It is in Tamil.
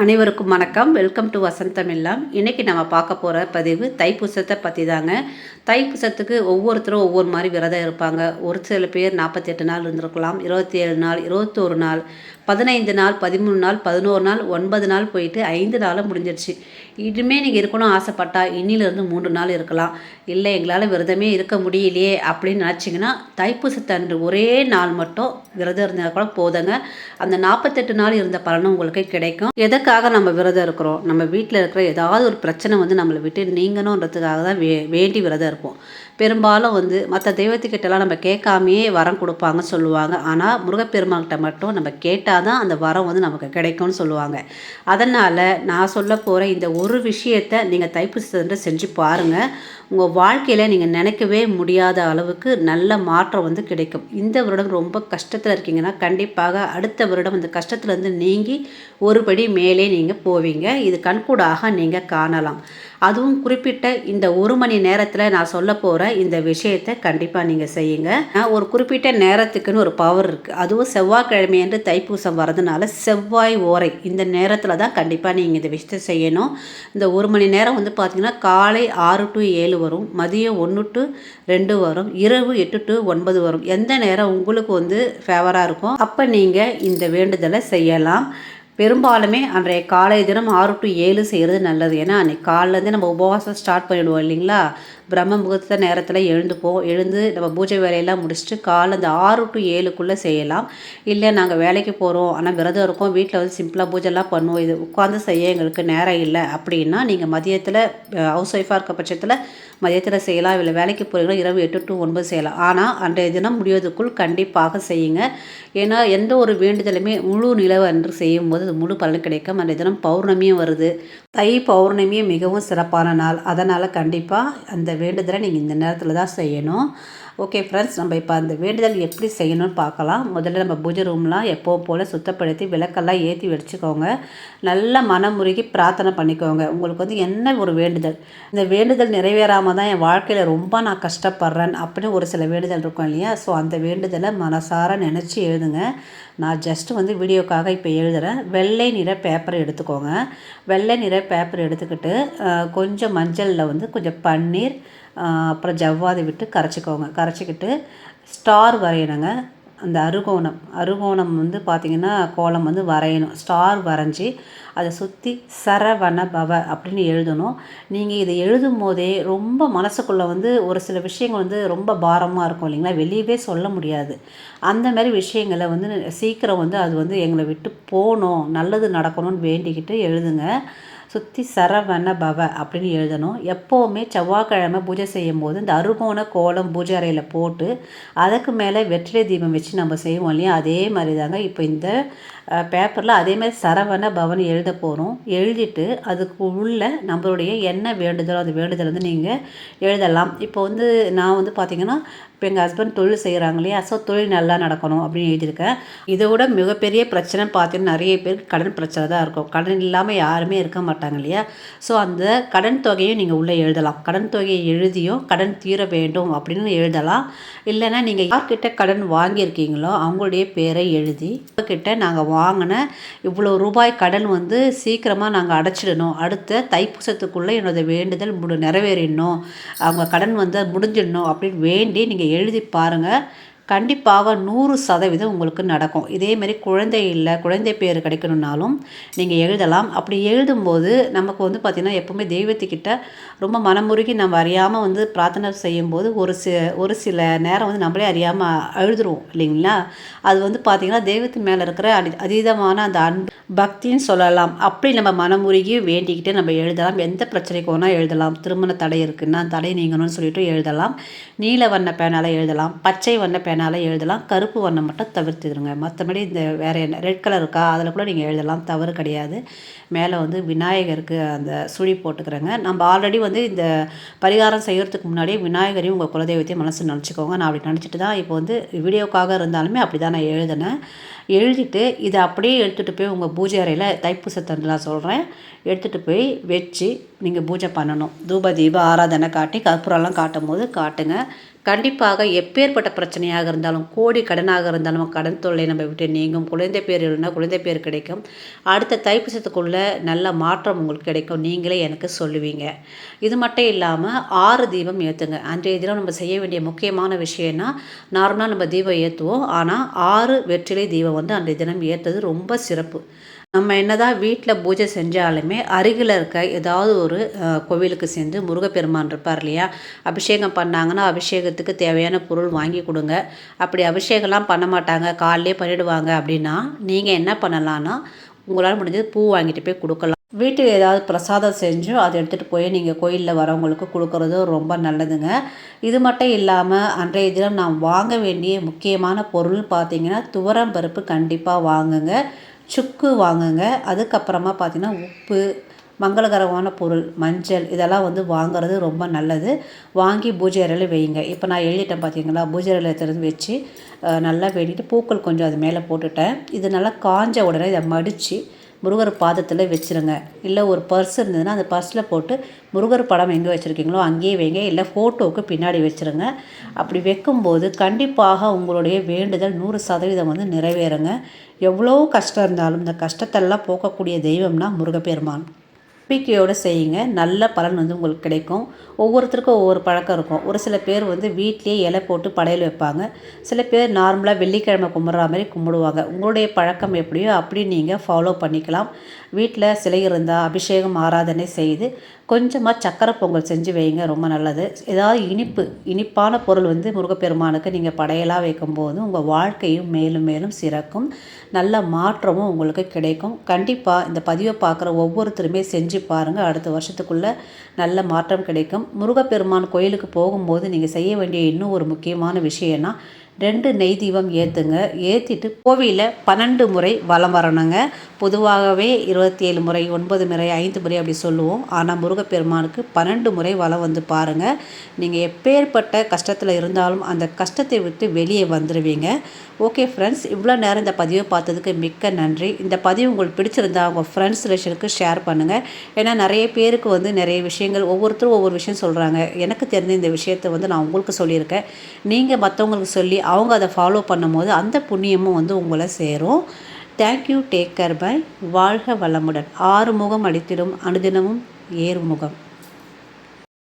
அனைவருக்கும் வணக்கம். வெல்கம் டு வசந்தம் இல்லம் இன்றைக்கி நம்ம பார்க்க போகிற பதிவு தைப்பூசத்தை பற்றி தாங்க. தைப்பூசத்துக்கு ஒவ்வொருத்தரும் ஒவ்வொரு மாதிரி விரதம் இருப்பாங்க. ஒரு சில பேர் நாற்பத்தெட்டு நாள் இருந்திருக்கலாம் இருபத்தி ஏழு நாள் இருபத்தோரு நாள் பதினைந்து நாள் பதிமூணு நாள் பதினோரு நாள் ஒன்பது நாள் போயிட்டு ஐந்து நாளும் முடிஞ்சிருச்சு. இதுமே நீங்கள் இருக்கணும் ஆசைப்பட்டா இன்னிலிருந்து மூன்று நாள் இருக்கலாம். இல்லை எங்களால் விரதமே இருக்க முடியலையே அப்படின்னு நினச்சிங்கன்னா தைப்பூசத்தன்று ஒரே நாள் மட்டும் விரதம் இருந்தால் கூட போதுங்க. அந்த நாற்பத்தெட்டு நாள் இருந்த பலனும் உங்களுக்கு கிடைக்கும். எதற்காக நம்ம விரதம் இருக்கிறோம்? நம்ம வீட்டில் இருக்கிற ஏதாவது ஒரு பிரச்சனை வந்து நம்மளை விட்டு நீங்கணுன்றதுக்காக தான் வே வேண்டி விரதம் இருப்போம். பெரும்பாலும் வந்து மற்ற தெய்வத்துக்கிட்டலாம் நம்ம கேட்காமையே வரம் கொடுப்பாங்கன்னு சொல்லுவாங்க. ஆனால் முருகப்பெருமான்கிட்ட மட்டும் நம்ம கேட்டால் தான் அந்த வரம் வந்து நமக்கு கிடைக்கும்னு சொல்லுவாங்க. அதனால் நான் சொல்ல போகிற இந்த ஒரு விஷயத்தை நீங்கள் தைப்பூசத்தை செஞ்சு பாருங்கள் உங்கள் வாழ்க்கையில் நீங்கள் நினைக்கவே முடியாத அளவுக்கு நல்ல மாற்றம் வந்து கிடைக்கும். இந்த வருடம் ரொம்ப கஷ்டத்தில் இருக்கீங்கன்னா கண்டிப்பாக அடுத்த வருடம் அந்த கஷ்டத்துலேருந்து நீங்கி ஒருபடி மேலே நீங்கள் போவீங்க. இது கண்கூடாக நீங்கள் காணலாம். அதுவும் குறிப்பிட்ட இந்த ஒரு மணி நேரத்தில் நான் சொல்ல போகிற இந்த விஷயத்தை கண்டிப்பாக நீங்கள் செய்யுங்க. ஒரு குறிப்பிட்ட நேரத்துக்குன்னு ஒரு பவர் இருக்குது அதுவும் செவ்வாய்க்கிழமை என்று தைப்பூசம் வரதுனால செவ்வாய் ஓரை இந்த நேரத்தில் தான் கண்டிப்பாக நீங்கள் இந்த விஷயத்தை செய்யணும். இந்த ஒரு மணி நேரம் வந்து பார்த்திங்கன்னா காலை ஆறு டு ஏழு வரும். மதியம் ஒன்று டு ரெண்டு வரும். இரவு எட்டு டு ஒன்பது வரும். எந்த நேரம் உங்களுக்கு வந்து ஃபேவராக இருக்கும் அப்போ நீங்கள் இந்த வேண்டுதலை செய்யலாம். பெரும்பாலுமே அன்றைய காலை தினம் ஆறு டு ஏழு செய்கிறது நல்லது. ஏன்னா அன்றைக்கி காலிலேருந்து நம்ம உபவாசம் ஸ்டார்ட் பண்ணிவிடுவோம் இல்லைங்களா? பிரம்ம முகூர்த்த நேரத்தில் எழுந்துப்போம் எழுந்து நம்ம பூஜை வேலையெல்லாம் முடிச்சுட்டு காலை அந்த ஆறு டு ஏழுக்குள்ளே செய்யலாம். இல்லை நாங்கள் வேலைக்கு போகிறோம் ஆனால் விரதம் இருக்கோம் வீட்டில் வந்து சிம்பிளாக பூஜைலாம் பண்ணுவோம் இது உட்காந்து செய்ய எங்களுக்கு நேரம் இல்லை அப்படின்னா நீங்கள் மதியத்தில் ஹவுஸ் ஒய்ஃபாக இருக்க பட்சத்தில் மதியத்தில் செய்யலாம் இல்லை வேலைக்கு போகிறீங்களோ இரவு எட்டு டு ஒன்பது செய்யலாம். ஆனால் அன்றைய தினம் முடிவதற்குள் கண்டிப்பாக செய்யுங்க. ஏன்னா எந்த ஒரு வேண்டுதலுமே முழு நிலவு அன்று செய்யும்போது அது முழு பலன் கிடைக்கும் அன்றைய தினம் பௌர்ணமியும் வருது. தை பௌர்ணமியும் மிகவும் சிறப்பான நாள். அதனால் கண்டிப்பாக அந்த வேண்டுதலை நீங்கள் இந்த நேரத்தில் தான் செய்யணும். ஓகே ஃப்ரெண்ட்ஸ் நம்ம இப்போ அந்த வேண்டுதல் எப்படி செய்யணும்னு பார்க்கலாம். முதல்ல நம்ம பூஜை ரூம்லாம் எப்போ போல் சுத்தப்படுத்தி விளக்கெல்லாம் ஏற்றி வச்சுக்கோங்க. நல்லா மனமுருகி பிரார்த்தனை பண்ணிக்கோங்க. உங்களுக்கு வந்து என்ன ஒரு வேண்டுதல்? இந்த வேண்டுதல் நிறைவேறாமல் தான் என் வாழ்க்கையில் ரொம்ப நான் கஷ்டப்படுறேன் அப்படின்னு ஒரு சில வேண்டுதல் இருக்கும் இல்லையா? ஸோ அந்த வேண்டுதலை மனசார நினச்சி எழுதுங்க. நான் ஜஸ்ட்டு வந்து வீடியோக்காக இப்போ எழுதுகிறேன் வெள்ளை நிற பேப்பரை எடுத்துக்கோங்க. வெள்ளை நிற பேப்பர் எடுத்துக்கிட்டு கொஞ்சம் மஞ்சளில் வந்து கொஞ்சம் பன்னீர் அப்புறம் ஜவ்வாது விட்டு கரைச்சிக்கோங்க. கரைச்சிக்கிட்டு ஸ்டார் வரையணுங்க. அந்த அருகோணம். அருகோணம் வந்து பார்த்திங்கன்னா கோலம் வந்து வரையணும். ஸ்டார் வரைஞ்சி அதை சுற்றி சரவண பவ அப்படின்னு எழுதணும். நீங்கள் இதை எழுதும் போதே ரொம்ப மனசுக்குள்ளே வந்து ஒரு சில விஷயங்கள் வந்து ரொம்ப பாரமாக இருக்கும் இல்லைங்களா? வெளியவே சொல்ல முடியாது. அந்த மாதிரி விஷயங்களை வந்து சீக்கிரம் வந்து அது வந்து எங்களை விட்டு போகணும். நல்லது நடக்கணும்னு வேண்டிக்கிட்டு எழுதுங்க. சுற்றி சரவண பவ அப்படின்னு எழுதணும். எப்போவுமே செவ்வாய்க்கிழமை பூஜை செய்யும் போது இந்த அருகோண கோலம் பூஜை அறையில் போட்டு அதுக்கு மேலே வெற்றிலை தீபம் வச்சு நம்ம செய்வோம் இல்லையா? அதே மாதிரி தாங்க இப்போ இந்த பேப்பரில் அதேமாதிரி சரவண பவன் எழுத போகிறோம் எழுதிட்டு அதுக்கு உள்ள நம்மளுடைய என்ன வேண்டுதலோ அந்த வேண்டுதல் வந்து நீங்கள் எழுதலாம். இப்போ வந்து நான் வந்து பார்த்திங்கன்னா இப்போ எங்கள் ஹஸ்பண்ட் தொழில் செய்கிறாங்க இல்லையா? ஸோ தொழில் நல்லா நடக்கணும் அப்படின்னு எழுதியிருக்கேன். இதை விட மிகப்பெரிய பிரச்சனை பார்த்தீங்கன்னா நிறைய பேருக்கு கடன் பிரச்சனை தான் இருக்கும். கடன் இல்லாமல் யாருமே இருக்க மாட்டாங்க. இல்லையா? ஸோ அந்த கடன் தொகையும் நீங்கள் உள்ளே எழுதலாம். கடன் தொகையை எழுதியும் கடன் தீர வேண்டும் அப்படின்னு எழுதலாம். இல்லைன்னா நீங்கள் யார்கிட்ட கடன் வாங்கியிருக்கீங்களோ அவங்களுடைய பேரை எழுதி கிட்ட நாங்கள் வாங்கின இவ்வளோ ரூபாய் கடன் வந்து சீக்கிரமாக நாங்கள் அடைச்சிடணும். அடுத்த தைப்பூசத்துக்குள்ளே என்னோடய வேண்டுதல் முடி நிறைவேறிடணும். அவங்க கடன் வந்து முடிஞ்சிடணும் அப்படின்னு வேண்டி நீங்கள் எழுதி பாருங்கள் கண்டிப்பாக நூறு சதவீதம் உங்களுக்கு நடக்கும். இதேமாரி குழந்தை இல்லை குழந்தை பேர் கிடைக்கணுன்னாலும் நீங்கள் எழுதலாம். அப்படி எழுதும்போது நமக்கு வந்து பார்த்திங்கன்னா எப்போவுமே தெய்வத்துக்கிட்ட ரொம்ப மனமுருகி நம்ம அறியாமல் வந்து பிரார்த்தனை செய்யும்போது ஒரு சி ஒரு சில நேரம் வந்து நம்மளே அறியாமல் எழுதுருவோம் இல்லைங்களா? அது வந்து பார்த்திங்கன்னா தெய்வத்தின் மேலே இருக்கிற அடி அதீதமான அந்த அன்பு பக்தின்னு சொல்லலாம். அப்படி நம்ம மனமுருகி வேண்டிக்கிட்டு நம்ம எழுதலாம். எந்த பிரச்சனைக்கு வேணால் எழுதலாம். திருமண தடை இருக்குன்னா தடை நீங்கணும்னு சொல்லிட்டு எழுதலாம். நீல வண்ண பேனால் எழுதலாம். பச்சை வண்ண பேனால் எழுதலாம். கருப்பு வண்ணம் மட்டும் தவிர்த்துடுங்க. மற்றபடி இந்த வேறு என்ன ரெட் கலர் இருக்கா அதில் கூட நீங்கள் எழுதலாம். தவறு கிடையாது. மேலே வந்து விநாயகருக்கு அந்த சுழி போட்டுக்கிறேங்க. நம்ம ஆல்ரெடி வந்து இந்த பரிகாரம் செய்கிறதுக்கு முன்னாடியே விநாயகரையும் உங்கள் குலதெய்வத்தையும் மனசு நினச்சிக்கோங்க. நான் அப்படி நினச்சிட்டு தான் இப்போ வந்து வீடியோக்காக இருந்தாலுமே அப்படி தான் நான் எழுதினேன். எழுதிட்டு இதை அப்படியே எடுத்துகிட்டு போய் உங்கள் பூஜை அறையில் தைப்பூசத்தன்லாம் நான் சொல்கிறேன் எடுத்துகிட்டு போய் வச்சு நீங்கள் பூஜை பண்ணணும். தூப தீப ஆராதனை காட்டி கற்பூரம்லாம் காட்டும் போது காட்டுங்க. கண்டிப்பாக எப்பேற்பட்ட பிரச்சனையாக இருந்தாலும் கோடி கடனாக இருந்தாலும் கடன் தொல்லை நம்ம விட்டு நீங்கும். குழந்தை பேர் இல்லைன்னா குழந்தை பேர் கிடைக்கும். அடுத்த தைப்பூசத்துக்குள்ளே நல்ல மாற்றம் உங்களுக்கு கிடைக்கும். நீங்களே எனக்கு சொல்லுவீங்க. இது மட்டும் இல்லாமல் ஆறு தீபம் ஏற்றுங்க அன்றைய தினம் நம்ம செய்ய வேண்டிய முக்கியமான விஷயம்னா நார்மலாக நம்ம தீபம் ஏற்றுவோம் ஆனால் ஆறு வெற்றிலை தீபம் வந்து அன்றைய தினம் ஏற்றுறது ரொம்ப சிறப்பு. நம்ம என்னதான் வீட்டில் பூஜை செஞ்சாலுமே அருகில் இருக்க ஏதாவது ஒரு கோவிலுக்கு சென்று முருகப்பெருமான் இருப்பார் இல்லையா? அபிஷேகம் பண்ணாங்கன்னா அபிஷேகத்துக்கு தேவையான பொருள் வாங்கி கொடுங்க. அப்படி அபிஷேகம்லாம் பண்ண மாட்டாங்க. காலையிலே பண்ணிவிடுவாங்க அப்படின்னா நீங்கள் என்ன பண்ணலான்னா உங்களால் முடிஞ்சது பூ வாங்கிட்டு போய் கொடுக்கலாம். வீட்டுக்கு ஏதாவது பிரசாதம் செஞ்சு அதை எடுத்துகிட்டு போய் நீங்கள் கோயிலில் வரவங்களுக்கு கொடுக்குறது ரொம்ப நல்லதுங்க. இது மட்டும் இல்லாமல் அன்றைய தினம் நாம் வாங்க வேண்டிய முக்கியமான பொருள் பார்த்திங்கன்னா துவரம் பருப்பு கண்டிப்பாக வாங்குங்க. சுக்கு வாங்குங்க. அதுக்கப்புறமா பார்த்திங்கன்னா உப்பு மங்களகரமான பொருள் மஞ்சள் இதெல்லாம் வந்து வாங்குறது ரொம்ப நல்லது. வாங்கி பூஜை அறையில் வைங்க இப்போ நான் எழுதிட்டேன் பார்த்தீங்களா பூஜை அறையில் திறந்து வச்சு நல்லா வேண்டிட்டு பூக்கள் கொஞ்சம் அது மேலே போட்டுட்டேன். இது நல்லா காஞ்ச உடனே இதை மடித்து முருகர் பாதத்தில் வச்சுருங்க. இல்லை ஒரு பர்ஸ் இருந்ததுன்னா அந்த பர்ஸில் போட்டு முருகர் படம் எங்கே வச்சுருக்கீங்களோ அங்கேயே வைங்க. இல்லை ஃபோட்டோவுக்கு பின்னாடி வச்சுருங்க. அப்படி வைக்கும்போது கண்டிப்பாக உங்களுடைய வேண்டுதல் நூறு சதவீதம் வந்து நிறைவேறுங்க. எவ்வளோ கஷ்டம் இருந்தாலும் இந்த கஷ்டத்தெல்லாம் போக்கக்கூடிய தெய்வம்னா முருகப்பெருமான். நம்பிக்கையோடு செய்யுங்க. நல்ல பலன் வந்து உங்களுக்கு கிடைக்கும். ஒவ்வொருத்தருக்கும் ஒவ்வொரு பழக்கம் இருக்கும். ஒரு சில பேர் வந்து வீட்லேயே இலை போட்டு படையல் வைப்பாங்க. சில பேர் நார்மலாக வெள்ளிக்கிழமை கும்பிட்ற மாதிரி கும்பிடுவாங்க. உங்களுடைய பழக்கம் எப்படியோ அப்படி நீங்கள் ஃபாலோ பண்ணிக்கலாம். வீட்டில் சிலை இருந்தால் அபிஷேகம் ஆராதனை செய்து கொஞ்சமாக சக்கரை பொங்கல் செஞ்சு வைங்க. ரொம்ப நல்லது. ஏதாவது இனிப்பு இனிப்பான பொருள் வந்து முருகப்பெருமானுக்கு நீங்கள் படையலாக வைக்கும்போது உங்கள் வாழ்க்கையும் மேலும் மேலும் சிறக்கும். நல்ல மாற்றமும் உங்களுக்கு கிடைக்கும். கண்டிப்பாக இந்த பதிவை பார்க்குற ஒவ்வொருத்தருமே செஞ்சு பாருங்கள் அடுத்த வருஷத்துக்குள்ளே நல்ல மாற்றம் கிடைக்கும். முருகப்பெருமான் கோயிலுக்கு போகும்போது நீங்கள் செய்ய வேண்டிய இன்னும் ஒரு முக்கியமான விஷயம்னா ரெண்டு நெய் தீபம் ஏற்றுங்க ஏற்றிட்டு கோவிலில் பன்னெண்டு முறை வலம் வரணுங்க. பொதுவாகவே இருபத்தி ஏழு முறை ஒன்பது முறை ஐந்து முறை அப்படி சொல்லுவோம். ஆனால் முருகப்பெருமானுக்கு பன்னெண்டு முறை வலம் வந்து பாருங்கள் நீங்கள் எப்பேற்பட்ட கஷ்டத்தில் இருந்தாலும் அந்த கஷ்டத்தை விட்டு வெளியே வந்துடுவீங்க ஓகே ஃப்ரெண்ட்ஸ் இவ்வளோ நேரம் இந்த பதிவை பார்த்ததுக்கு மிக்க நன்றி. இந்த பதிவு உங்களுக்கு பிடிச்சிருந்தா உங்கள் ஃப்ரெண்ட்ஸ் ரிலேஷனுக்கு ஷேர் பண்ணுங்கள் ஏன்னா நிறைய பேருக்கு வந்து நிறைய விஷயங்கள் ஒவ்வொருத்தரும் ஒவ்வொரு விஷயம் சொல்கிறாங்க எனக்கு தெரிஞ்ச இந்த விஷயத்தை வந்து நான் உங்களுக்கு சொல்லியிருக்கேன். நீங்கள் மற்றவங்களுக்கு சொல்லி அவங்க அதை ஃபாலோ பண்ணும்போது அந்த புண்ணியமும் வந்து உங்களை சேரும். தேங்க்யூ டேக் கேர் பை வாழ்க வளமுடன். ஆறு முகம் அளித்திடும். அனுதினமும் ஏறுமுகம்.